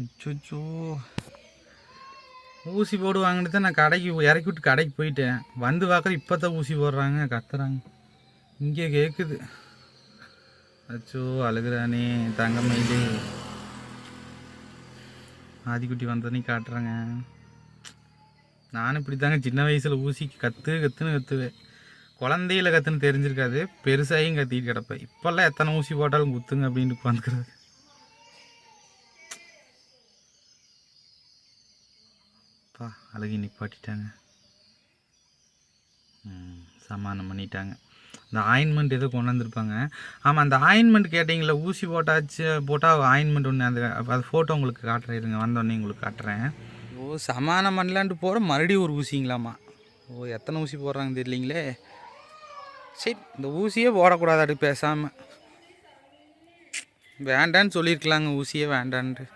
அச்சோ ஊசி போடுவாங்கன்னு தான் நான் கடைக்கு இறக்கி விட்டு கடைக்கு போயிட்டேன். வந்து பார்க்குற இப்போ தான் ஊசி போடுறாங்க கத்துறாங்க. இங்கே கேட்குது அச்சோ அழுகுறானே தங்கமயிலே. ஆதிக்குட்டி வந்தோடனே காட்டுறாங்க. நானும் இப்படி தாங்க சின்ன வயசில் ஊசிக்கு கற்று கற்றுன்னு கற்றுவேன் குழந்தையில கற்றுன்னு தெரிஞ்சிருக்காது. பெருசாயும் கத்திட்டு கிடப்பேன். இப்போல்லாம் எத்தனை ஊசி போட்டாலும் குத்துங்க அப்படின்னு உட்காந்துக்கிறது அப்பா அழகி நிப்பாட்டிட்டாங்க. ம், சமாதானம் பண்ணிட்டாங்க. இந்த ஆயின்மெண்ட் ஏதோ கொண்டு வந்திருப்பாங்க. ஆமாம் அந்த ஆயின்மெண்ட் கேட்டிங்களா ஊசி போட்டாச்சு போட்டால் ஆயின்மெண்ட் ஒன்று அந்த அது ஃபோட்டோ உங்களுக்கு காட்டுறேன் இருங்க வந்தோடனே உங்களுக்கு காட்டுறேன். ஓ சமானம் பண்ணலான்ட்டு போகிற மறுபடியும் ஒரு ஊசிங்களாம்மா ஓ எத்தனை ஊசி போடுறாங்க தெரியலீங்களே. சரி இந்த ஊசியே போடக்கூடாது பேசாமல் வேண்டான்னு சொல்லியிருக்கலாங்க ஊசியே வேண்டான்ட்டு.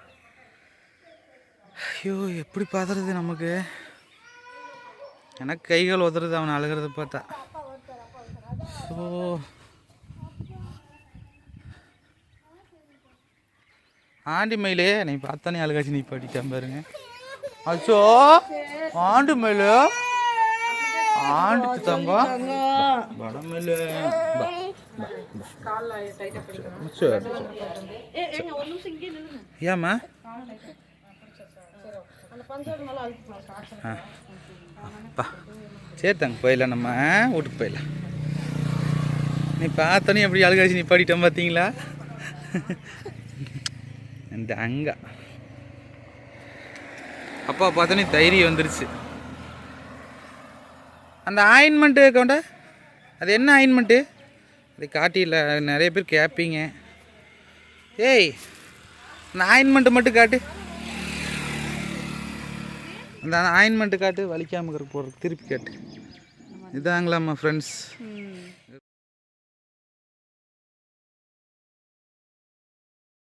ஐயோ எப்படி பார்த்துறது நமக்கு? எனக்கு கைகள் உதறது அவன் அழுகிறத பார்த்தா. ஸோ ஆண்டி மயிலே நீ பார்த்தானே அழுகாச்சு நீ பாட்டிட்டான் பாருங்க. அச்சோ ஆண்டு மயிலு. ஆண்டு தங்கம் வடமயிலு பா, பா, பா. சரி சரி ஏம்மா ஆ அப்பா. சரி தாங்க போயிடலாம் நம்ம வீட்டுக்கு போயிடலாம். நீ பார்த்தோன்னே எப்படி அழுகாச்சு நீ பாடிட்டோம் பார்த்தீங்களா? இந்த அங்கா. அப்பா பார்த்தோன்னே தைரியம் வந்துருச்சு. அந்த ஆயின்மெண்ட்டு கவுண்ட அது என்ன ஆயின்மெண்ட்டு அது காட்டியில் நிறைய பேர் கேட்பீங்க ஏய் அந்த ஆயின்மெண்ட்டு மட்டும் காட்டு. அந்த ஆயின்மெண்ட்டு காட்டு வலிக்காமல் இருக்கிற போடுறதுக்கு திருப்பி காட்டு. இதாங்களாம்மா ஃப்ரெண்ட்ஸ்